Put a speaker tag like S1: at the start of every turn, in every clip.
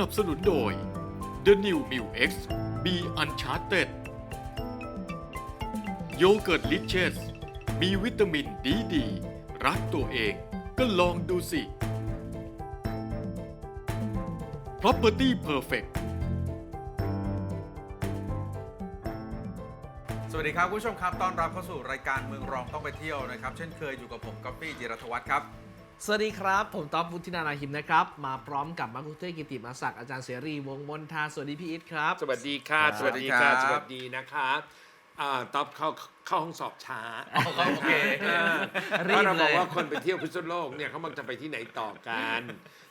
S1: สนับสนุนโดย The New m i l X B Uncharted โยเกิร์ตลิเชสมีวิตามินดีดี รักตัวเองก็ลองดูสิ Property Perfect
S2: สวัสดีครับ คุณผู้ชมครับ ต้อนรับเข้าสู่รายการเมืองรองต้องไปเที่ยวนะครับ เช่นเคยอยู่กับผมก๊อฟฟี่จิรัตวัฒน์ครับ
S3: สวัสดีครับ ผมต๊อบวุฒินานาหิมนะครับ มาพร้อมกับมัคคุเทศกิติมาศักดิ์อาจารย์เสรีวงศ์มนทาสวัสดีพี่อิทครับ
S4: สวัสดีค่ะ
S3: ครับ
S4: สวัสดีค่ะ
S2: ส
S4: ส
S2: วั
S4: วั
S2: ส
S4: ส
S2: ดี
S4: ดี
S2: ครับ
S4: นะคะ อ่าต๊อบเข้าเข้าห้องสอบช้า
S2: โอเค
S4: อ่า
S3: รี
S4: เพ
S3: บ
S4: ราะเรา
S3: เล
S4: บอก
S3: ย
S4: ว่าคนไปเที่ยวพิษณุโลกเนี่ยเขามักจะไปที่ไหนต่อกัน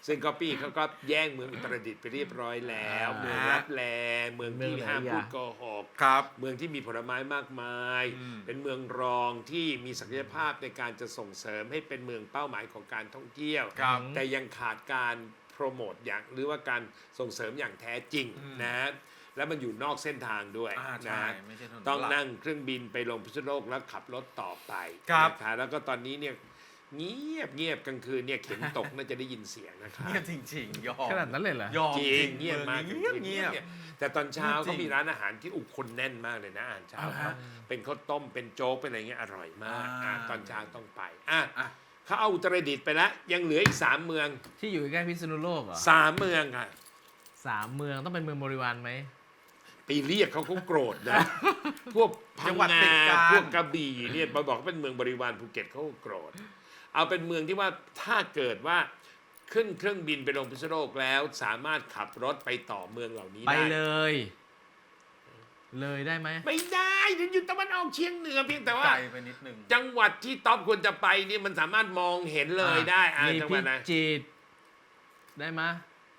S4: ซึ่งก๊อปปี้เขาก็แย่งเมืองอุตรดิตถ์ไปเรียบร้อยแล้ว
S3: อ่า
S4: เมืองรับแลเมืองที่
S3: เมืองไหน
S4: ห้าม
S3: อะ
S4: พูดโกหก
S2: ครับ
S4: เมืองที่มีผลไม้มากมาย
S2: อืม
S4: เป็นเมืองรองที่มีศักยภาพในการจะส่งเสริมให้เป็นเมืองเป้าหมายของการท่องเที่ยว
S2: ครับ
S4: แต่ยังขาดการโปรโมทอย่างหรือว่าการส่งเสริมอย่างแท้จริง
S2: อืม
S4: นะ แล้วมันอยู่นอกเส้นทางด้วย
S2: อ่า
S4: นะ
S2: ใช่ไม่ใช่ถนน
S4: ต้อง
S2: หลัก
S4: นั่งเครื่องบินไปลงพิษณุโลกแล้วขับรถต่อไป
S2: ครับ
S4: นะคะแล้วก็ตอนนี้เนี่ยเงียบเงียบกลางคืนเนี่ยเข็มตกน่าจะได้ยินเสียงนะคะ
S2: เงียบจริงๆยอม
S3: ขนาดนั้นเลยเหรอ
S2: ยอม
S4: จริงเงียบมาก
S2: เงียบเงียบ
S4: แต่ตอนเช้า
S2: จริ
S4: ก็
S2: ง
S4: มีร้านอาหารที่อุคนแน่นมากเลยนะอาหารเช้า
S2: อ่าฮะ
S4: เป็นข้าวต้มเป็นโจ๊กเป็นอะไรเงี้ยอร่อยมาก
S2: อ่า
S4: อะตอนเช้าต้องไปอะ
S2: อะ
S4: เขาเอาอุตรดิตถ์ไปแล้วยังเหลืออีกสามเมือง
S3: ที่อยู่ใกล้พิษณุโลกเหรอ
S4: สามเมืองค่ะ
S3: สามเมืองต้องเป็นเมืองบริวารไหม
S4: ไปเรียกเขาเขาโกรธนะ พวกพั
S2: จั
S4: ง
S2: งหวัด
S4: งา
S2: ติดกัน
S4: พวกกระบี่เนี่ยมาบอกว่าเป็นเมืองบริวารภูเก็ตเขาก็โกรธ เอาเป็นเมืองที่ว่าถ้าเกิดว่าขึ้นเครื่องบินไปลงพิษณุโลกแล้ว สามารถขับรถไปต่อเมืองเหล่านี้
S3: ไป
S4: ได้
S3: เลย เลยได้ไหม
S4: ไม่ได้เดี๋ยวอยู่ตะวันออกเฉียงเหนือเพียงแต่ว่า
S2: ไกลไปนิดนึง
S4: จังหวัดที่ต๊อบควรจะไปนี่มันสามารถมองเห็นเลยได้อ่า
S3: มี
S4: จังห
S3: พิ
S4: วัดไหน
S3: จิตรได้ไหม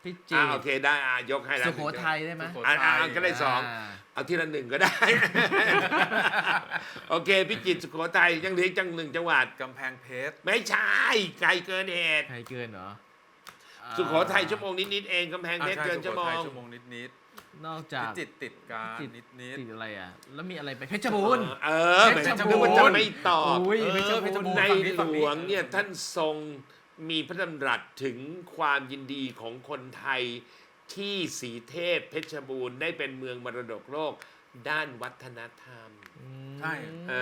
S3: พิจิ
S4: อ่า
S3: ตร
S4: โอเคได้อ่ายกให้แล้ว
S3: สุโขทัยได้ไหม
S2: สุโข
S4: อ่าอ่าอ่าก็ได้สองาเอาทีละหนึ่งก็ได้ โอเคพิจิตรสุโขทัยยังเหลืออีกจังหนึ่งจังหวัด
S2: กำแพงเพชร
S4: ไม่ใช่ไกลเกินเหตุ
S3: ใครเกินเหรอ
S4: สุโขทัยชั่วโมงนิดๆเองกำแพงเพชร
S2: อะใเกิ
S4: นชั่วโม
S2: สุโขทั
S4: ง
S2: ยชั่วโมงนิด
S3: นอก
S2: ๆ
S3: จาก
S2: พิจิตรติดการ
S3: ติด
S2: นิด
S3: ติดอะไรอะ แล้วมีอะไรไปเพชรบูรณ์
S4: เออ
S3: เพ
S4: เหมือน
S3: ชร
S4: จะ
S3: บู
S4: นึ
S3: รณ์
S4: กว่าจะไม่ตอบ
S3: อุ้ย
S2: เออ
S3: เพชร
S2: เพชรบู
S3: บู
S2: ร
S3: ร
S2: ณ์
S3: ณ์
S4: ใน
S2: ฝั่งนี้
S4: ห
S2: ฝั่ง
S4: ล
S2: นี้
S4: วงเนี่ยท่านทรง มีพระดำรัสถึงความยินดีของคนไทยที่สีเทพเพชรบูรณ์ได้เป็นเมืองมรดกโลกด้านวัฒนธรรม
S2: ใช่
S4: เอ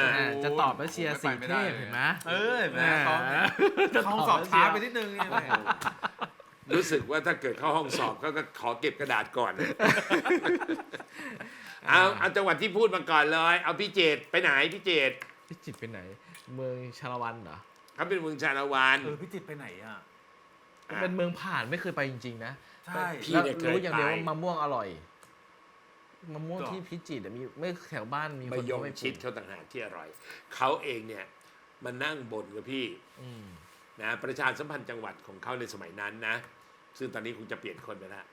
S4: อ
S3: อ่าจะตอบว่าเชียร์
S2: ผม
S3: สี
S2: ไม่
S3: เท
S2: ไปไม่ได้
S3: พเห็นไหม
S2: เออเห็นไหม
S3: อ่า
S2: เขาเขาสอบช้าไปนิดนึงเนี่ย
S4: รู้สึกว่าถ้าเกิดเข้าห้องสอบก็ก็ขอเก็บกระดาษก่อน เอาเอาจังหวัดที่พูดมาก่อนเลย เอาพี่เจตไปไหนพี่เจต
S3: พิจิตรไปไหน เมืองชาละวันเหรอ
S4: เขาเป็นเมืองชาละวัน
S2: เออพิจิตรไปไหนอะ
S3: เป็นเมืองผ่านไม่เคยไปจริงๆนะ
S2: ใช่
S4: พี่
S3: แล้ว
S4: เนี่ยเคย
S3: รู้อย่างเดียว
S4: ไป
S3: ว่ามะม่วงอร่อยมะม่วง
S2: หรอ
S3: ที่พิจิตรอะมีไม่แถวบ้านมีค
S4: มานย
S3: เขา
S4: ง
S3: ไปป
S4: ชิ
S3: ลู
S4: ด
S3: ก
S4: เขาต่างหากที่อร่อย เขาเองเนี่ยมานั่งบ่นกับพี่
S3: อืม
S4: นะประชาสัมพันธ์จังหวัดของเขาในสมัยนั้นนะ ซึ่งตอนนี้คงจะเปลี่ยนคนไปแล้ว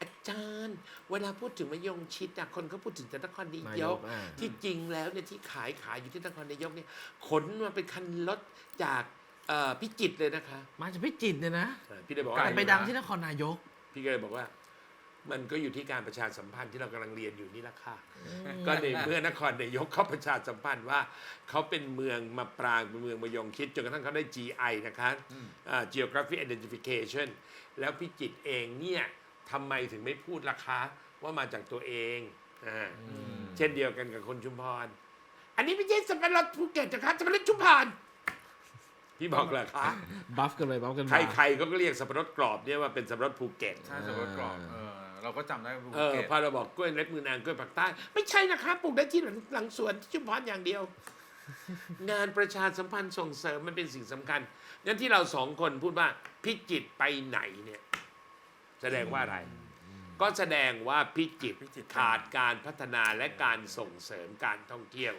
S4: อาจารย์ เวลาพูดถึงมะยงชิดอะคนเขาพูดถึงแต่นครนาย
S3: นาย
S4: ก
S3: กอ่า
S4: ที่จริงแล้วเนี่ยที่ขายขายอยู่ที่นครนายกเนี่ยขนมาเป็นคันรถจากเอ่อพิจิตรเลยนะคะ
S3: มาจากพิจิตรเนี่ยนะ
S4: อ่าพี่เลยบอก
S3: แต่
S4: ว่า
S3: ไปดังที่นครนายก
S4: พี่ก็เลยบอกว่า มันก็อยู่ที่การประชาสัมพันธ์ที่เรากำลังเรียนอยู่นี่แหละค่ะ ก็ในเมื่อนครนายกเขาประชาสัมพันธ์ว่าเขาเป็นเมืองมาปรางเป็นเมืองมายงคิดจนกระทั่งเขาได้ GI นะคะอ่า Geography Identification แล้วพิจิตรเองเนี่ย ทำไมถึงไม่พูดราคาว่ามาจากตัวเองอ่าเช่นเดียวกันกับคนชุมพร อันนี้ไม่ใช่สับปะรดภูเก็ตนะคะสับปะรดชุมพรพี่บอกเลยคะ
S3: บัฟกันเลยบัฟกันมา
S4: ใครๆเขาก็เรียกสับปะรดกรอบเนี่ยว่าเป็นสับปะรดภูเก็ต
S2: ใช่สมรสกรอบเออเราก็จำได้ว่าภู
S4: เออ
S2: เก็ต
S4: พอเราบอกกล้วยเล็บมือนางกล้วยผักใต้ ไม่ใช่นะครับปลูกได้ที่หลังหลังสวนที่ชุมพรอย่างเดียว งานประชาสัมพันธ์ส่งเสริมมันเป็นสิ่งสำคัญงั้นที่เราสองคนพูดว่าพิจิตรไปไหนเนี่ย แสดงว่าอะไร ก็แสดงว่าพิจิตร
S2: พิจิตร
S4: ขาดการพัฒนาและการส่งเสริมการท่องเที่ยว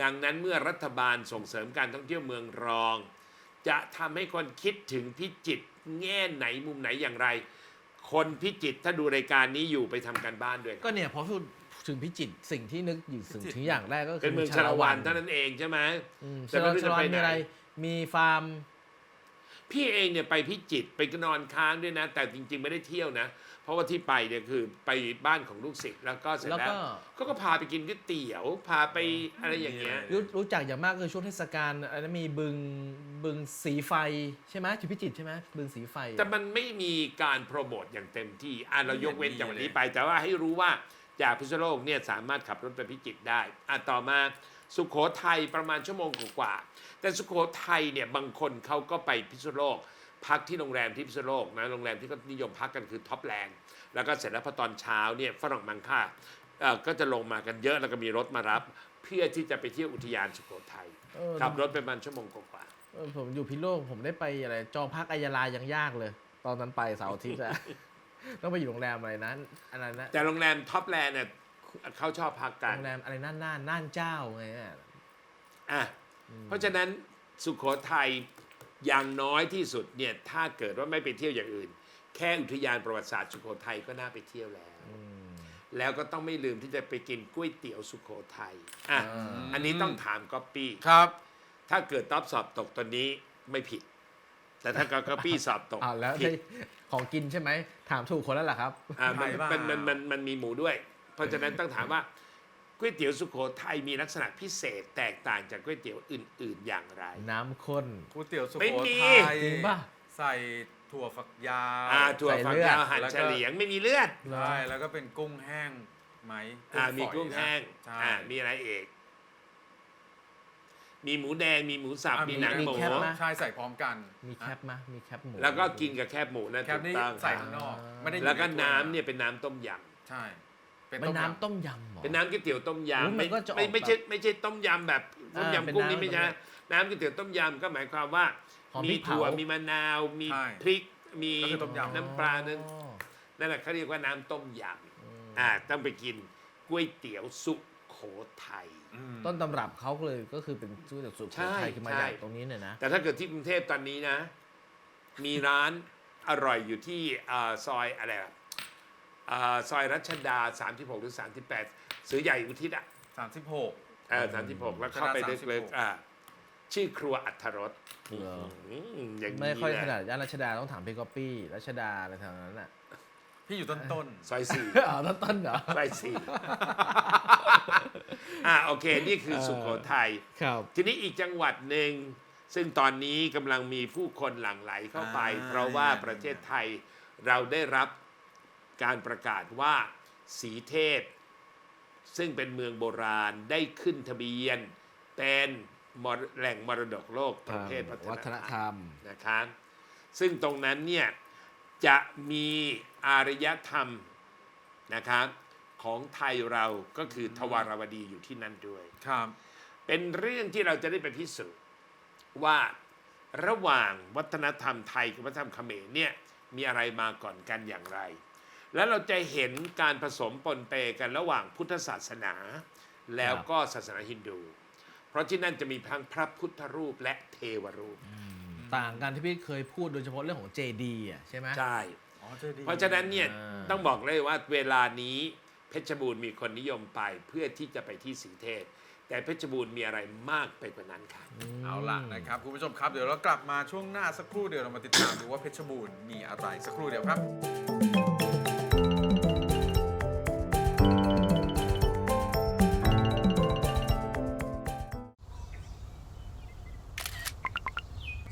S4: ดังนั้นเมื่อรัฐบาลส่งเสริมการท่องเที่ยวเมืองรอง จะทำให้คนคิดถึงพิจิตรแง่ไหนมุมไหนอย่างไร คนพิจิตรถ้าดูรายการนี้อยู่ไปทำการบ้านด้วย
S3: ก็เนี่ยพอพูดถึงพิจิตรสิ่งที่นึกอยู่ถึง
S2: พิจิตร
S3: ถึงอย่างแรกก็คื
S4: เป็นเมืองชาละวันเท่านั้นเองใช่ไหม
S3: อืม
S4: แต่
S3: ชา
S4: ไม่
S3: ละ
S4: รู้จะ
S3: ชาละ
S4: ไป
S3: วัน
S4: ไหน
S3: มีอะไรมีฟาร์ม
S4: พี่เองเนี่ยไปพิจิตรไปนอนค้างด้วยนะ แต่จริง ๆ ไม่ได้เที่ยวนะ เพราะว่าที่ไปเนี่ยคือไปบ้านของลูกศิษย์แล้วก็เสร็จ
S3: แล้ว
S4: แล้ว
S3: ก็
S4: เขาก็พาไปกินก๋วยเตี๋ยว พาไปอะไรอย่างเงี้ย
S3: รู้รู้จักอย่างมากคือช่วงเทศกาลอะไรนะมีบึงบึงสีไฟใช่ไหมที่พิจิตรใช่ไหมบึงสีไฟอะ
S4: แต่มันไม่มีการโปรโมทอย่างเต็มที่อะเรายกเว้น
S2: ไม่
S4: จาก
S2: มี
S4: วันนี้
S2: เลย
S4: ไป แต่ว่าให้รู้ว่าจากพิษณุโลกเนี่ยสามารถขับรถไปพิจิตรได้อะต่อมา สุโขทัยประมาณชั่วโมงกว่าๆแต่สุโขทัยเนี่ยบางคนเขาก็ไปพิษณุโลก พักที่โรงแรมที่พิษณุโลกนะโรงแรมที่เขานิยมพักกันคือท็อปแลนด์แล้วก็เสร็จแล้วพอตอนเช้าเนี่ยฝรั่งมังค่าเอ่อก็จะลงมากันเยอะแล้วก็มีรถมารับ เพื่อที่จะไปเที่ยวอุทยานสุโขทัย
S3: เออ
S4: ขับรถไปประมาณชั่วโมงกว่าๆ
S3: เออผมอยู่พิโลกผมได้ไปอะไรจองพักอายาลายังยากเลย ตอนนั้นไปเสาร์อาทิตย์อะต้องไปอยู่โรงแรมอะไรนะอะไรนะ
S4: แต่โรงแรมท็อปแลนด์เนี่ย เขาชอบพักกัน
S3: โรงแรมอะไรน่านน่านน่านเจ้าไงอะ
S4: อะเพราะฉะนั้นสุขโขทัยอย่างน้อยที่สุดเนี่ยถ้าเกิดว่าไม่ไปเที่ยวอย่างอื่น แค่อุทยานประวัติศาสตร์สุโขทัยก็น่าไปเที่ยวแล้วแล้วก็ต้องไม่ลืมที่จะไปกินก๋วยเตี๋ยวสุโขทัยอะอันนี้ต้องถามก๊อปปี้
S2: ครับ
S4: ถ้าเกิดต๊อบสอบตกตอนนี้ไม่ผิด แต่ถ้าก๊อปปี้สอบตก
S3: อ้าวแล้ว
S4: ผิด
S3: ของกินใช่ไหมถามถูกคนแล้วล่ะครับ
S4: อ่ามัน
S2: ใช่เปล่า
S4: มันมันมันมันมีหมูด้วย เพราะฉะนั้นต้องถามว่าก๋วยเตี๋ยวสุโขทัยมีลักษณะพิเศษแตกต่างจากก๋วยเตี๋ยวอื่น ๆ อย่างไร
S3: น้ำข้น
S2: ก๋วยเตี๋ยวสุ
S4: ไม่
S2: โข
S4: มี
S2: ทัย
S3: จริงป่ะ
S2: ใส่ถั่วฝักยาว
S4: อ่าถั่ว
S3: ใส่
S4: ฝัก
S3: เลือด
S4: ยาวหั่น
S2: แล้วก็
S4: เฉลียงไม่มีเลือด
S2: ใช่แล้วก็เป็นกุ้งแห้งไหม
S4: อ่า
S2: ฝ
S4: มี
S2: อย
S4: กุ้งแห้ง
S2: นะใช่
S4: อ่ามีอะไรเอกมีหมูแดงมีหมูสับ
S2: อะ
S4: มีหนัง
S3: มี
S4: หมู
S3: แคปไหม
S2: ใช่ใส่พร้อมกัน
S3: มีแคปมะมีแคปหมู
S4: แล้วก็กินกับแคบหมูนะ
S2: แค
S4: ถู
S2: ป
S4: ก
S2: นี่
S4: ต้อง
S2: ใส่ข้างนอก ไม่ได้อยู่
S4: แล้วก็
S2: ใถ้
S4: น้ำเนี่ยเป็นน้ำต้มย
S2: ใช่
S3: เป็น
S2: ยำ
S3: น้ำต้มยำเหรอำ
S4: เป็นน้ำก๋วยเตี๋ยวต้ม
S3: โอ้
S4: ยำ
S3: มั
S4: ไม่
S3: นก็จะออก
S4: ไม่ไม่ใช่ไม่ใช่ต้มยำแบบต้ม
S3: อ่าเป็น
S4: ยำกุ้งนี่
S3: น้ำ
S4: ไม่ใช่น้ำก๋วยเตี๋ยวต้มยำก็หมายความว่า
S3: หอมพ
S4: มี
S3: ริกเผา
S4: ถั่วมีมะนาว มี
S2: ใช่
S4: พริก มี
S2: ก็คือต้มยำ
S4: น้ำปลานั้น
S3: อ๋อ
S4: นั่นแหละเขาเรียกว่าน้ำต้มยำอ่าต้องไปกินก๋วยเตี๋ยวสุโขทัย
S2: อืม
S3: ต้นตำรับเขาเลยก็คือเป็นชื่อจากสุโข
S4: ใช่
S3: ทัยคือมา
S4: ใช่
S3: จากตรงนี้เนี่ยนะ
S4: แต่ถ้าเกิดที่กรุงเทพตอนนี้นะ มีร้านอร่อยอยู่ที่อ่าซอยอะไรอะ อ่าซอยรัชดา 36 หรือ 38 ซื้อใหญ่อุทิศอะ
S2: สามสิบหก
S4: เออ36 แล้วเข้าไป
S2: รัชดา
S4: ลึก
S2: 36
S4: ๆอ่าชื่อครัวอัทรส
S3: เหรอ
S4: อืมอย่างนี้
S3: ไม่ค่อย
S4: เล
S3: ขนาดย่านรัชดาต้องถามพี่ก๊อปปี้รัชดาอะไรทางนั้นอะ
S2: พี่อยู่ต้นต้น
S4: ซอยสี่
S3: อ๋อต้นต้นเหรอ
S4: ซอยสี่ อ่าโอเค นี่คือสุโขทัย
S3: ครับ
S4: ทีนี้อีกจังหวัดหนึ่ง ซึ่งตอนนี้กำลังมีผู้คนหลั่งไหลเข้าไป เพราะว่าประเทศไทยเราได้รับ การประกาศว่าสีเทพ ซึ่งเป็นเมืองโบราณได้ขึ้นทะเบียน เป็นมรแหล่งมรดกโลกประเภทวั
S3: วั
S4: ฒ
S3: ฒ
S4: น
S3: น
S4: ธ
S3: ธ
S4: ร
S3: ร
S4: ร
S3: ร
S4: ม
S3: ม
S4: นะครับซึ่งตรงนั้นเนี่ยจะมีอารยธรรมนะครับของไทยเราก็คือทวารวดีอยู่ที่นั่นด้วย
S2: ๆครับ
S4: เป็นเรื่องที่เราจะได้ไปพิสูจน์ว่าระหว่างวัฒนธรรมไทยกับวัฒนธรรมเขมรเนี่ยมีอะไรมาก่อนกันอย่างไร แล้วเราจะเห็นการผสมปนเปกันระหว่างพุทธศาสนา แล้วก็ศาสนาฮินดู เพราะที่นั่นจะมีทั้งพระพุทธรูปและเทวรูป
S3: ต่างกันที่พี่เคยพูดโดยเฉพาะเรื่องของเจดีอะใช่ไหม
S4: ใช่
S2: อ๋อเจดีย์
S4: เพราะฉะนั้นเนี่ย
S3: อ่า
S4: ต้องบอกเลยว่าเวลานี้เพชรบูรณ์มีคนนิยมไปเพื่อที่จะไปที่สีเทพแต่เพชรบูรณ์มีอะไรมากไปกว่านั้นค่ะ
S2: เอาล่ะนะครับ คุณผู้ชมครับ เดี๋ยวเรากลับมาช่วงหน้าสักครู่เดี๋ยวเรามาติดตามดูว่าเพชรบูรณ์มีอะไรสักครู่เดียวครับ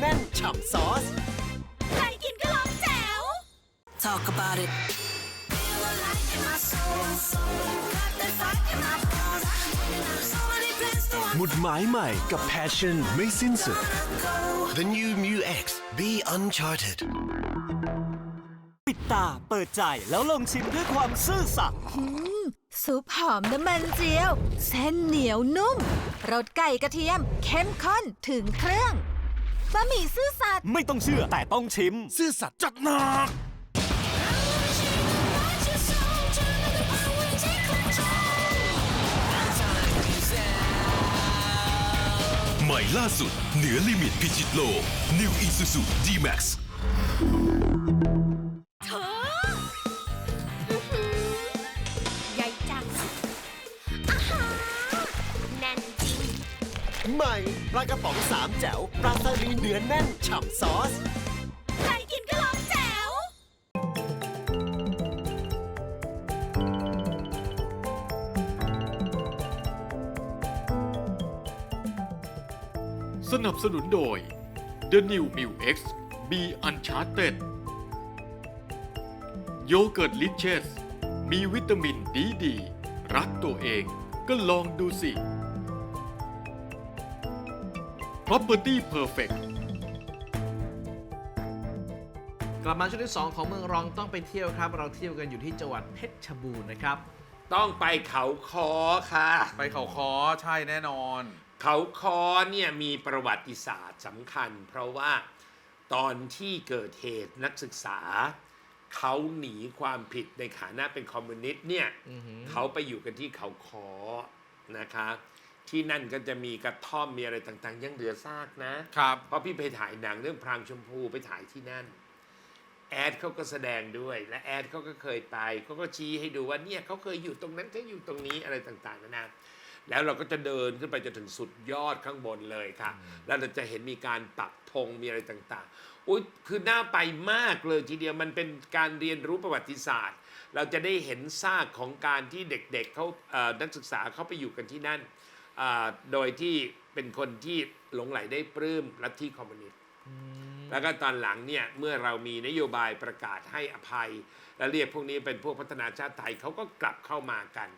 S5: แจ๋
S6: วปลาซาลีเนื้อแน่นฉ่ำซอส
S5: ใครกินก็ลองแจ๋ว
S7: talk about it
S6: หมุดหมายใหม่กับ Passion ไม่สิ้นสุด The new Mu X Be Uncharted
S8: ปิดตาเปิดใจแล้วลองชิมด้วยความซื่อสัตย์
S5: ซุปหอมน้ำมันเจียว เส้นเหนียวนุ่มรสไก่กระเทียม เข้มข้นถึงเครื่อง บะหมี่ซื่อสัตย์
S8: ไม่ต้องเชื่อแต่ต้องชิม
S9: ซื่อสัตย์จัดหนัก ใหม่ล่าสุด เหนือลิมิตพิชิตโลก New Isuzu D-Max
S6: ใหม่ปลากระป๋องสามแจ๋วปลาสลิดเนื้อแน่นฉ่ำซอส
S5: ใครกินก็ลองแจ๋ว
S1: สนับสนุนโดย The New m i l X Be Uncharted โยเกิร์ตลิเชสมีวิตามินดีดี รักตัวเองก็ลองดูสิ Property Perfect
S3: กลับมาช่วงที่ 2 ของเมืองรองต้องไปเที่ยวครับ เราเที่ยวกันอยู่ที่จังหวัดเพชรบูรณ์นะครับ
S4: ต้องไปเขาคอค่ะ
S2: ไปเขาคอใช่แน่นอน
S4: เขาคอเนี่ยมีประวัติศาสตร์สำคัญ เพราะว่าตอนที่เกิดเหตุนักศึกษา เขาหนีความผิดในฐานะเป็นคอมมิวนิสต์เนี่ย
S3: อือหือ
S4: เขาไปอยู่กันที่เขาคอนะคะ ที่นั่นก็จะมีกระท่อมมีอะไรต่างๆ ยังเหลือซากนะ
S2: ครับ
S4: เพราะพี่ไปถ่ายหนังเรื่องพรางชมพูไปถ่ายที่นั่น แอดเขาก็แสดงด้วย และแอดเขาก็เคยไปเขาก็ชี้ให้ดูว่าเนี่ยเขาเคยอยู่ตรงนั้นเขาอยู่ตรงนี้อะไรต่างๆนานาแล้วเราก็จะเดินขึ้นไปจนถึงสุดยอดข้างบนเลยค่ะ แล้วเราจะเห็นมีการปักธงมีอะไรต่างๆ อุ้ยคือน่าไปมากเลยทีเดียวมันเป็นการเรียนรู้ประวัติศาสตร์ เราจะได้เห็นซากของการที่เด็กๆเขาเอ่อนักศึกษาเขาไปอยู่กันที่นั่นอ่า โดยที่เป็นคนที่หลงไหลได้ปลื้มลัทธิคอมมิวนิสต์แล้วก็ตอนหลังเนี่ยเมื่อเรามีนโยบายประกาศให้อภัย และเรียกพวกนี้เป็นพวกพัฒนาชาติไทยเขาก็กลับเข้ามากัน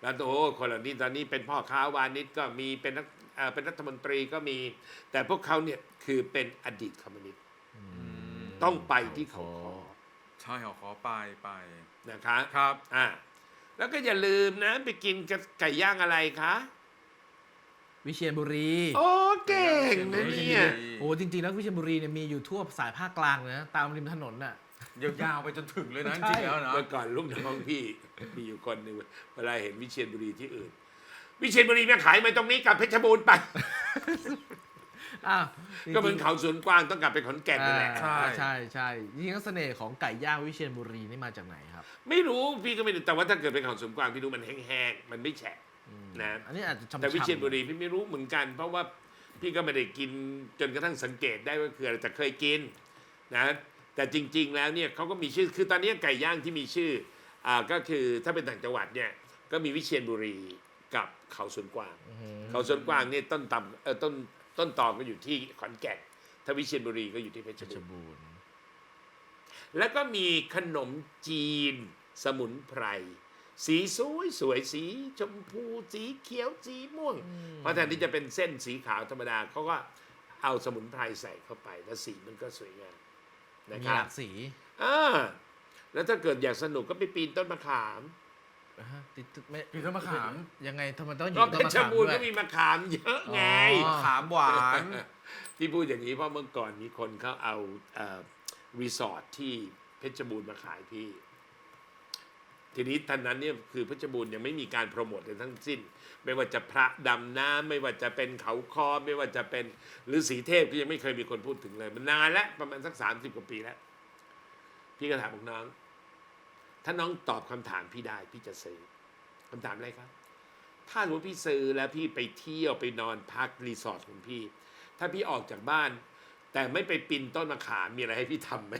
S4: แล้วโอ้โหคนเหล่านี้ตอนนี้เป็นพ่อค้าวานิชก็มีเป็นนักเอ่อเป็นรัฐมนตรีก็มี แต่พวกเขาเนี่ยคือเป็นอดีตคอมมิวนิสต์ต้องไปที่เขาคอ
S2: ใช่เขาคอไปไป
S4: นะคะ
S2: ครับ
S4: อ่าแล้วก็อย่าลืมนะไปกินกับไก่ย่างอะไรคะ
S3: วิเชียรบุรี
S4: โอ้เก่งนะเนี่ย
S3: โอ้จริงๆแล้ววิเชียรบุรีเนี่ยมีอยู่ทั่วสายภาคกลางเลยนะตามริมถนนน่ะ
S2: ยาวๆไปจนถึงเลยนะจ
S3: ใช่
S2: ริงๆแล้วนะ
S4: เมื่อก่อนลูกน้องพี่มีอยู่คนหนึ่งเวลาเห็นวิเชียรบุรีที่อื่น วิเชียรบุรีมาขายมาตรงนี้กลับเพชรบูรณ์ไป
S3: อ้าว
S4: ก็เหมือนเขาสวนกว้างต้องกลับไปขอนแก่นนั่นแหละ
S3: อ่าใช่ใช่จริงๆแล้วเสน่ห์ของไก่ย่างวิเชียรบุรีนี่มาจากไหนครับ
S4: ไม่รู้พี่ก็ไม่รู้แต่ว่าถ้าเกิดเป็นเขาสวนกว้างพี่รู้มันแห้งๆมันไม่แฉะ นะ
S3: อันนี้อาจจะชำๆ
S4: แต่วิเชียรบุรีพี่ไม่รู้เหมือนกัน เพราะว่าพี่ก็ไม่ได้กินจนกระทั่งสังเกตได้ว่าคืออะไรแต่เคยกินนะแต่จริง ๆ แล้วเนี่ยเขาก็มีชื่อคือตอนนี้ไก่ย่างที่มีชื่ออ่าก็คือถ้าเป็นต่างจังหวัดเนี่ยก็มีวิเชียรบุรีกับเขาสวนกวาง เขาสวนกวางเนี่ยต้นตำเออต้นต้นตอก็อยู่ที่ขอนแก่นถ้าวิเชียรบุรีก็อยู่ที่เพชร
S3: เพชร
S4: บูรณ์
S3: บูรณ์
S4: แล้วก็มีขนมจีนสมุนไพร สีสวยสวยสีชมพูสีเขียวสีม่วง เพราะแทนที่จะเป็นเส้นสีขาวธรรมดาเขาก็เอาสมุนไพรใส่เข้าไป แล้วสีมันก็สวยงามนะ
S3: มี
S4: ครั
S3: ห
S4: บ
S3: ลากสี
S4: อ่าแล้วถ้าเกิดอยากสนุกก็ไปปีนต้นมะขาม
S3: อ่าฮะติดตึกไม่
S2: ปีนต้นมะขาม
S3: ยังไงทำไมต้องอยู่
S4: ก็
S3: ต้
S4: เพ
S3: นมะ
S4: ชร
S3: ขาม
S4: บูรณ์
S3: ด้ว
S4: ก็
S3: ย
S4: มีมะขามเยอะไง
S3: อ๋อ
S2: ขามหวาน
S4: ที่พูดอย่างนี้เพราะเมื่อก่อนมีคนเขาเอาเอ่อรีสอร์ทที่เพชรบูรณ์มาขายพี่ ทีนี้ท่านนั้นเนี่ยคือเพชรบูรณ์ยังไม่มีการโปรโมทเลยทั้งสิ้น ไม่ว่าจะพระดำน้ำไม่ว่าจะเป็นเขาคอไม่ว่าจะเป็นหรือสีเทพก็ยังไม่เคยมีคนพูดถึงเลย มันนานแล้วประมาณสักสามสิบกว่าปีแล้ว พี่ก็ถามบอกน้อง ถ้าน้องตอบคำถามพี่ได้ พี่จะซื้อคำถามอะไรครับ ถ้าสมมติพี่ซื้อแล้วพี่ไปเที่ยวไปนอนพักรีสอร์ทของพี่ ถ้าพี่ออกจากบ้าน แต่ไม่ไปปีนต้นมะขามมีอะไรให้พี่ทำไหม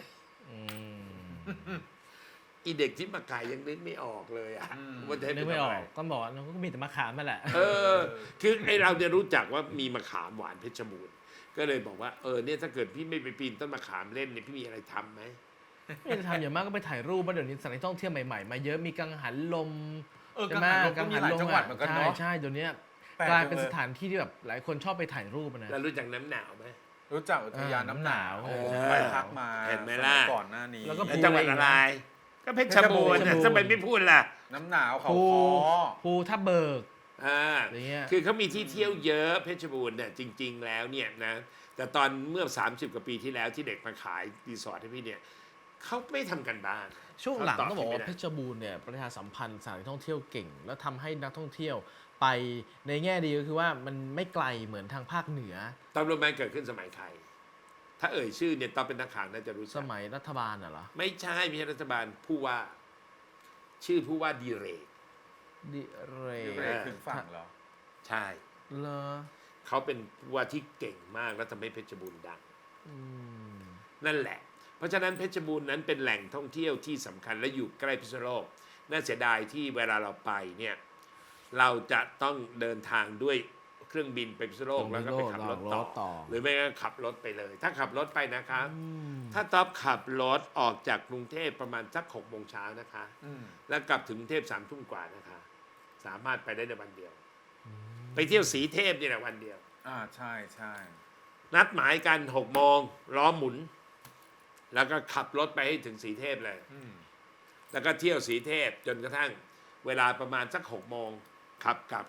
S3: อืม
S4: อีเด็กที่มาขายยังนึกไม่ออกเลยอะ
S2: อืม
S4: ว่าจะให้
S3: นึก
S4: ป
S3: ไม่อ
S4: ทำ
S3: อ
S4: อะ
S3: ก
S4: ร
S3: ก็บอกว่ามันก็มีแต่มะขามนั่นแหละ
S4: เออ คือไอเราเนี่ยรู้จักว่ามีมะขามหวานเพชรบูรณ์ก็เลยบอกว่าเออเนี่ยถ้าเกิดพี่ไม่ไปปีนต้นมะขามเล่นเนี่ยพี่มีอะไรทำไหม
S3: ไม่ได้ทำอย่างมากก็ไปถ่ายรูปมาเดี๋ยวนี้สถานที่ท่องเที่ยวใหม่ๆมาเยอะมีกังหันลม
S2: เออ
S3: ใช่ไหม
S2: กังหันลมก็มีหลายจังหวัดเหมือนกันเนอะ
S3: ใช่ใช่เดี๋ยวนี้
S2: แปลก
S3: กลายเป็น
S2: จังเลย
S3: สถานที่ที่แบบหลายคนชอบไปถ่ายรูปอะนะ
S4: แล้วรู้จักน้ำหนาวไหม
S2: รู้จักอุทยานน้ำหนาว
S3: เออ
S2: ไปพักมา
S4: เห็นไหม
S2: ส
S4: ล่ะ
S2: ยก่อนหน้านี้
S3: แล้วก็
S4: แล้วจังหวัดอะไร ก็เพชรบูรณ์
S3: เพชรบูรณ์
S4: ทำไมไม่พูดล่ะ
S2: น้ำหนาวเขา
S3: ภู
S2: คอ
S3: ภูทับเบิก
S4: อ่า
S3: อย่างเงี้ย
S4: คือเขามีที่เที่ยวเยอะเพชรบูรณ์เนี่ยจริง ๆ แล้วเนี่ยนะแต่ตอนเมื่อ 30 กว่าปีที่แล้วที่เด็กมาขายรีสอร์ทให้พี่เนี่ยเขาไม่ทำกันบ้าน
S3: ช่วงหลัง
S4: เขาตอบ
S3: ต้องบอกว่า
S4: ไม่ได้
S3: เพชรบูรณ์เนี่ยประชาสัมพันธ์สถานที่ท่องเที่ยวเก่ง แล้วทำให้นักท่องเที่ยวไปในแง่ดีก็คือว่ามันไม่ไกลเหมือนทางภาคเหนือ
S4: ตอนโรแมนเกิดขึ้นสมัยใคร ถ้าเอ่ยชื่อเนี่ยตอนเป็นนักข่าวน่าจะรู้
S3: ส
S4: จัก
S3: มัยรัฐบาลน่ะเหรอ
S4: ไม่ใช่ไม่ใช่รัฐบาลผู้ว่า ชื่อผู้ว่าดีเรก
S3: ดิเร
S2: อยู่
S3: ก
S2: เรถึงฝั่งเหรอ
S4: ใช่
S3: เลอ
S4: เขาเป็นผู้ว่าที่เก่งมากแล้วทำให้เพชรบูรณ์ดัง
S3: อืม
S4: นั่นแหละ เพราะฉะนั้นเพชรบูรณ์นั้นเป็นแหล่งท่องเที่ยวที่สำคัญและอยู่ใกล้พิษณุโลก น่าเสียดายที่เวลาเราไปเนี่ย เราจะต้องเดินทางด้วย เครื่องบินไปพิษณุโลกแล้วก็ไปขับรถต่อ
S3: ต่อ
S4: หรือไม่ก็ขับรถไปเลย ถ้าขับรถไปนะคะ
S3: อืม
S4: ถ้าต๊อบขับรถออกจากกรุงเทพประมาณสักหกโมงเช้านะคะ
S2: อืม
S4: แล้วกลับถึงกรุงเทพสามทุ่มกว่านะคะ สามารถไปได้ในวันเดียว ไปเที่ยวสีเทพนี่แหละวันเดียว
S2: อ่าใช่ใช่
S4: นัดหมายกันหกโมงล้อหมุน แล้วก็ขับรถไปให้ถึงสีเทพเลย
S2: อืม
S4: แล้วก็เที่ยวสีเทพจนกระทั่งเวลาประมาณสักหกโมงขับกลับ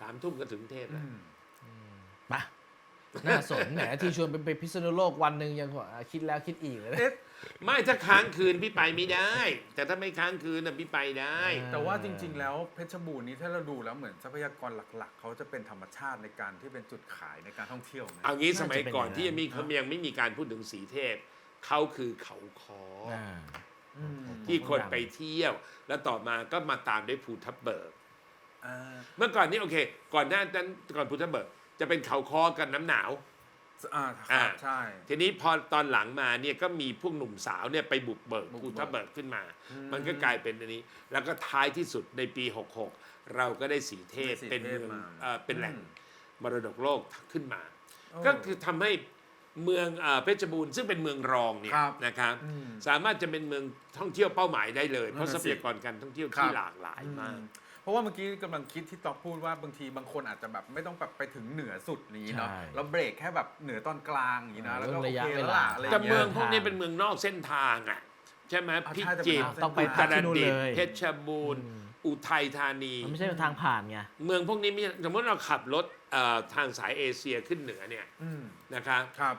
S4: สามทุ่มก็ถึงเทพ
S2: อื
S4: แล้ว
S2: ม
S3: ปะน่าสนแหมที่ชวนไปไปพิษณุโลกวันหนึ่งยังบอกอะคิดแล้วคิดอีกเลยนะ
S2: เอ๊ะ
S4: ไม่ถ้าค้างคืนพี่ไปไม่ได้ แต่ถ้าไม่ค้างคืนน่ะพี่ไปได้
S3: อ่า
S2: แต่ว่าจริง ๆ แล้วเพชรบูรณ์นี้ถ้าเราดูแล้วเหมือนทรัพยากรหลัก ๆ เขาจะเป็นธรรมชาติในการที่เป็นจุดขายในการท่องเที่ยวนะ
S4: เอางี้สมัยก่อน
S3: น่าจะเป็นอย่างนั้น
S4: ที่ยังมีเขายังไม่มีการพูดถึงสีเทพเขาคือเขาคออ
S3: อ่า
S2: อืม
S4: ที่คนไปเที่ยว แล้วต่อมาก็มาตามด้วยภูทับเบิก
S2: อ่า
S4: เมื่อก่อนนี่โอเค ก่อนหน้านั้นก่อนภูทับเบิกจะเป็นเขาคอกันน้ำหนาว
S2: อ่าค
S4: อ่า
S2: รับใช่
S4: ทีนี้พอตอนหลังมาเนี่ยก็มีพวกหนุ่มสาวเนี่ยไปบุกเบิก
S2: บุกเบิก
S4: ภูทับเบิกขึ้นมา
S2: อืม
S4: มันก็กลายเป็นอันนี้ แล้วก็ท้ายที่สุดในปี 66 เราก็ได้สีเทพ
S2: ได้สี
S4: เป็นเมือง
S2: เทพมา
S4: เอ่อเป็นแหล่ง
S2: อืม
S4: มรดกโลกขึ้นมา
S2: โอ้
S4: ก็คือทำให้เมืองเอ่อเพชรบูรณ์ซึ่งเป็นเมืองรองเนี่ย
S2: ครับ
S4: นะครับ
S2: อืม
S4: สามารถจะเป็นเมืองท่องเที่ยวเป้าหมายได้เลย เพราะ
S2: นั่
S4: ท
S2: น
S4: รั
S2: น่ะ
S4: พ
S2: สิ
S4: ยากรการท่องเที่ยว
S2: ครั
S4: ที่
S2: บ
S4: หลากหลายมาก
S2: อืเพ ราะว่าเมื่อกี้กำลังคิดที่ต๊อกพูดว่าบางทีบางคนอาจจะแบบไม่ต้องแบบไปถึงเหนือสุดนี้เนาะ
S3: ใช่
S2: แล้วเบรกแค่แบบเหนือตอนกลางอย่างนี้นะ
S3: อ่า
S2: แล้วก็
S3: เรื่องระยะ
S2: โอค
S3: เว
S2: แว
S3: ลา
S2: ล่ะอะไรอ
S4: แต่
S2: ย่าง
S4: เมื
S2: เงี้
S4: อง
S2: ย
S4: พวกนี้เป็นเมืองนอกเส้นทางอะใช่ไหม
S2: อะ
S4: พิ
S2: ใช่แต่
S4: จิตร
S2: มัน
S3: ต้องไป
S4: อุ
S3: พั
S4: ต
S3: ก
S4: ร
S3: ที่นู่น
S4: ดิต
S3: เล
S4: ถ์
S3: ย
S4: เพชรบูรณ์อุทัยธานี
S3: มันไม่ใช่ทางผ่านไง
S4: เมืองพวกนี้ไม่สมมติเราขับรถเอ่อทางสายเอเชียขึ้นเหนือเนี่ย
S2: อืม
S4: นะครับ
S2: ครับ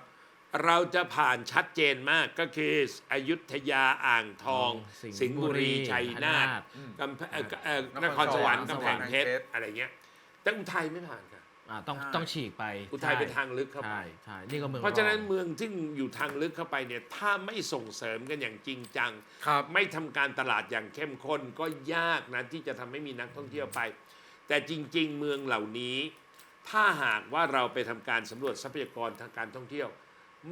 S4: เราจะผ่านชัดเจนมากก็คืออยุธยาอ่างทอง
S3: สิงห์
S4: สิงห์บุรี
S3: บุรี
S4: ชัยนาท
S3: ชัยนาท
S4: กำแพเอ่อเอ่อน
S2: น
S4: ค
S2: ค
S4: ร
S2: ร
S4: สวรรค์
S2: สวรรค์
S4: กำแพงเพชร
S2: กำแพงเพชร
S4: อะไรเงี้ย แต่อุทัยไม่ผ่านค่ะ
S3: อ่าต้อง
S2: ใช่
S3: ต้องฉีกไป
S4: อุทัย
S3: ใช่
S4: เป็นทางลึกเข้าไป
S3: ใช่ใช่นี่ก็เมือง
S4: เพราะฉะนั้น
S3: อง
S4: เมืองที่อยู่ทางลึกเข้าไปเนี่ยถ้าไม่ส่งเสริมกันอย่างจริงจัง
S2: ครับ
S4: ไม่ทำการตลาดอย่างเข้มข้นก็ยากนะที่จะทำให้มีนักท่องเที่ยวไป แต่จริง ๆ เมืองเหล่านี้ ถ้าหากว่าเราไปทำการสำรวจทรัพยากรทางการท่องเที่ยว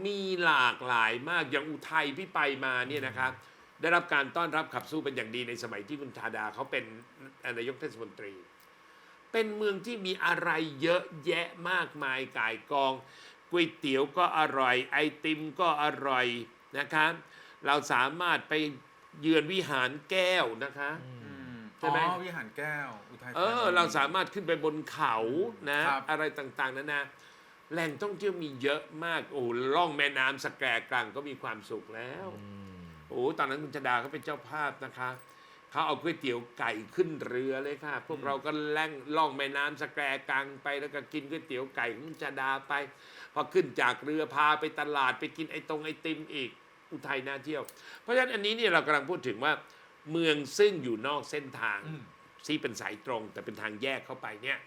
S4: มีหลากหลายมากอย่างอุทัยพี่ไปมาเนี่ยนะครับได้รับการต้อนรับขับสู้เป็นอย่างดีในสมัยที่คุณธาดาเขาเป็นนายกเทศมนตรี เป็นเมืองที่มีอะไรเยอะแยะมากมายก่ายกองก๋วยเตี๋ยวก็อร่อย ไอติมก็อร่อยนะครับเราสามารถไปเยือนวิหารแก้วนะคะ
S2: อืม
S4: ใช่ไหม
S2: อ๋อวิหารแก้ว อุทัยธานี
S4: เออ เราสามารถขึ้นไปบนเขานะครับอะไรต่างๆนานา แหล่งท่องเที่ยวมีเยอะมากโอ้ล่องแม่น้ำสแกรกลางก็มีความสุขแล้วโอ้ตอนนั้นคุณชดาเขาเป็นเจ้าภาพนะคะเขาเอาก๋วยเตี๋ยวไก่ขึ้นเรือเลยค่ะ พวกเราก็แล่งล่องแม่น้ำสแกรกลางไปแล้วก็กินก๋วยเตี๋ยวไก่ของคุณชดาไป พอขึ้นจากเรือพาไปตลาดไปกินไอตรงไอติมอีกอุทัยน่าเที่ยว เพราะฉะนั้นอันนี้เนี่ยเรากำลังพูดถึงว่า เมืองซึ่งอยู่นอกเส้นทาง
S2: อืม
S4: ที่เป็นสายตรงแต่เป็นทางแยกเข้าไปเนี่ย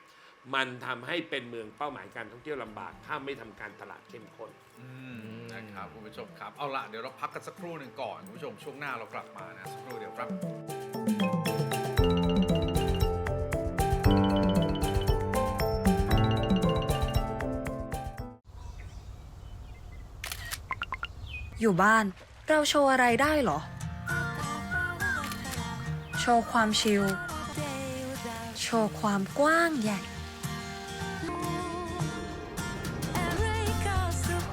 S4: มันทำให้เป็นเมืองเป้าหมายการท่องเที่ยวลำบากถ้าไม่ทำการตลาดเข้มข้น
S2: อืมนะครับคุณผู้ชมครับเอาละเดี๋ยวเราพักกันสักครู่หนึ่งก่อนคุณผู้ชมช่วงหน้าเรากลับมานะสักครู่เดี๋ยวครับ
S7: อยู่บ้านเราโชว์อะไรได้เหรอ โชว์ความชิล โชว์ความกว้างใหญ่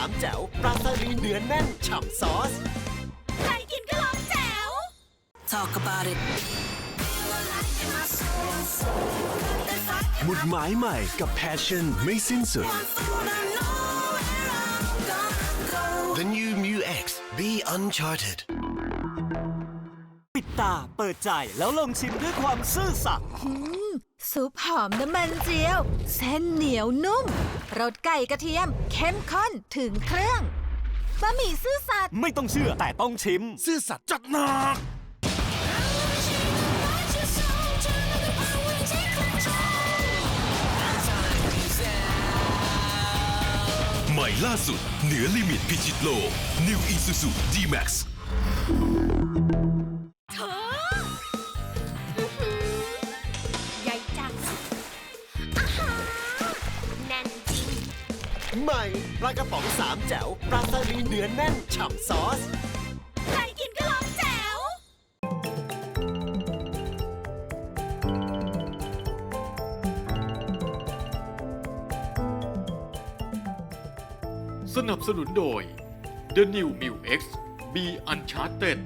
S10: า
S9: ก
S8: ระป๋องสามแจ๋วปลาสลิดเนื้อแน่นฉ่ำซอส
S5: ใครกินก็ร้องแจ๋ว
S7: Talk about it
S6: หมุดหมายใหม่กับ Passion ไม่สิ้นสุด The new Mu X Be Uncharted
S8: ปิดตาเปิดใจแล้วลองชิมด้วยความซื่อสัตย์
S5: ซุปหอมน้ำมันเจียว เส้นเหนียวนุ่มรสไก่กระเทียม เข้มข้นถึงเครื่องบะหมี่ซื่อสัตย์
S8: ไม่ต้องเชื่อแต่ต้องชิม
S6: ซื่อสัตย์จัดหนัก
S9: ใหม่ล่าสุด เหนือลิมิตพิชิตโลก New Isuzu D-Max
S8: ปลากระป๋องสามแจ๋วปลาสลิดเนื้อแน่นฉ่ำซอส
S5: ใครกินก็ร้องแจ๋ว
S1: สนับสนุนโดย The New m i l X Be Uncharted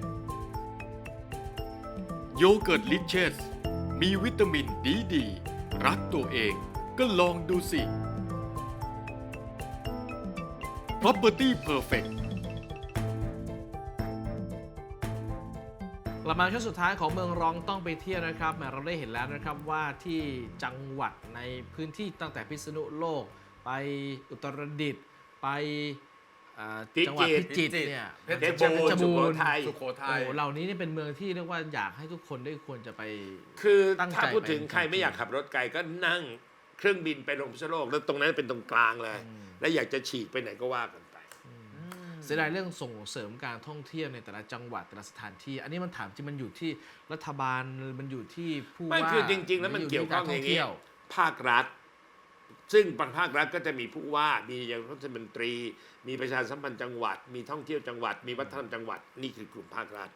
S1: โยเกิร์ตลิเชสมีวิตามินดีดี รักตัวเองก็ลองดูสิ Property Perfect
S3: กลับมาช่วงสุดท้ายของเมืองรองต้องไปเที่ยวนะครับแหมเราได้เห็นแล้วนะครับว่าที่จังหวัดในพื้นที่ตั้งแต่พิษณุโลก ไปอุตรดิตถ์ไปอ่า
S4: พิจิตร
S3: จังหวัดพิจิตรเนี่ย
S2: เพชร
S4: เพชรบูรณ์
S3: เพชรบู
S4: สุ
S3: รณ์
S4: โขทัย
S2: สุโขทั
S3: โอ้
S2: ย
S3: โหเหล่านี้นี่เป็นเมืองที่เรียกว่าอยากให้ทุกคนได้ควรจะไป
S4: คือ
S3: ตั้งใจ
S4: ถ้าพูดถึง
S3: ไป
S4: ใครไม่อยากขับรถไกลก็นั่ง เครื่องบินไปลงพิษณุโลกแล้วตรงนั้นเป็นตรงกลางเลย แล้วอยากจะฉีกไปไหนก็ว่ากันไป
S3: เสียดายเรื่องส่งเสริมการท่องเที่ยวในแต่ละจังหวัดแต่ละสถานที่ อันนี้มันถามจริงมันอยู่ที่รัฐบาลมันอยู่ที่ผู้
S4: ไม่
S3: ว่า
S4: คือจริง ๆ แล้วมัน
S3: หรื
S4: เกี่ยวข้องอย่าง
S3: ที่
S4: นี้
S3: กรท่เที่ยว
S4: ภาครัฐ ซึ่งบางภาครัฐก็จะมีผู้ว่ามีนายกรัฐมนตรี มีประชาสัมพันธ์จังหวัด มีท่องเที่ยวจังหวัด มีวัฒนธรรมจังหวัดนี่คือกลุ่มภาครัฐ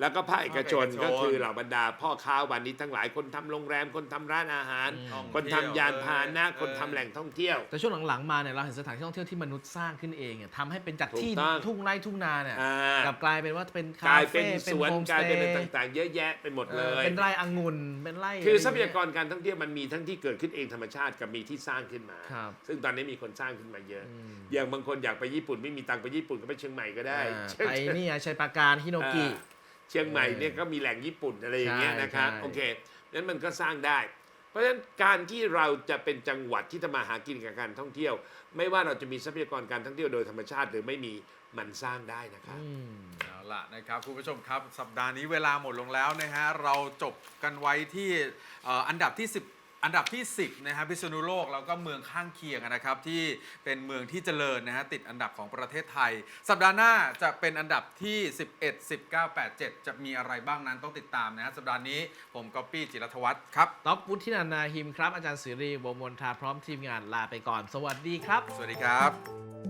S4: แล้วก็ภาคเอกชน
S2: ภาคเอกชน
S4: ก็คือเหล่าบรรดาพ่อค้าวันนี้ทั้งหลายคนทำโรงแรมคนทำร้านอาหาร
S2: ท่อง
S4: คนทำยานพาหนะ
S2: เที่ยว
S4: คนทำแหล่งท่องเที่ยว
S3: แต่ช่วงหลังๆมาเนี่ยเราเห็นสถานที่ท่องเที่ยวที่มนุษย์สร้างขึ้นเองเนี่ยทำให้เป็นจากที่
S4: ถูกต้อง
S3: ทุ่งไร่ทุ่งนาเนี่ย
S4: อ่าก
S3: ลับกลายเป็นว่าเป็นคาก
S4: ลาย
S3: เฟ่
S4: เป็นสวน
S3: โฮม
S4: กลายเป็น
S3: ส
S4: อะไร
S3: เตย์
S4: ต่างๆ เยอะแยะไปหมดเลย
S3: เป็นไร่องุ่นเป็นไร่
S4: คือ
S3: อะไท
S4: รัพยากรการท่องเที่ยวมันมีทั้งที่เกิดขึ้นเองธรรมชาติกับมีที่สร้างขึ้นมา
S3: ครับ
S4: ซึ่งตอนนี้มีคนสร้างขึ้นมาเยอะ
S3: อืม
S4: อย่างบางคนอยากไปญี่ปุ่นไม่มีตังค์ไปญี่ปุ่นก็ไปเชียงใหม่ก็ได้
S3: อ่า
S4: เชียง
S3: ไปนี่ไงชัยปราการฮิโนกิ
S4: อ่า เชียงใหม่เนี่ยก็มีแหล่งญี่ปุ่นอะไรอย่างเงี้ย
S3: ใช่
S4: นะครับ
S3: ใช่
S4: โอเคนั้นมันก็สร้างได้ เพราะฉะนั้นการที่เราจะเป็นจังหวัดที่ทำมาหากินกับการท่องเที่ยว ไม่ว่าเราจะมีทรัพยากรการท่องเที่ยวโดยธรรมชาติหรือไม่มีมันสร้างได้นะครับ
S3: อืม
S2: เอาละนะครับคุณผู้ชมครับ สัปดาห์นี้เวลาหมดลงแล้วนะฮะเราจบกันไว้ที่เอ่ออันดับที่ 10 อันดับที่ 10นะฮะพิษณุโลกแล้วก็เมืองข้างเคียงนะครับที่เป็นเมืองที่เจริญนะฮะติดอันดับของประเทศไทย สัปดาห์หน้าจะเป็นอันดับที่ 11 19 8 7 จะมีอะไรบ้างนั้นต้องติดตามนะฮะสัปดาห์นี้ผมก๊อปปี้จิรัทวัฒน์ครับ
S3: ท็อปวุฒินันนาหิมครับ อาจารย์สิริวงศ์มนทาพร้อมทีมงานลาไปก่อน สวัสดีครับ
S2: สวัสดีครับ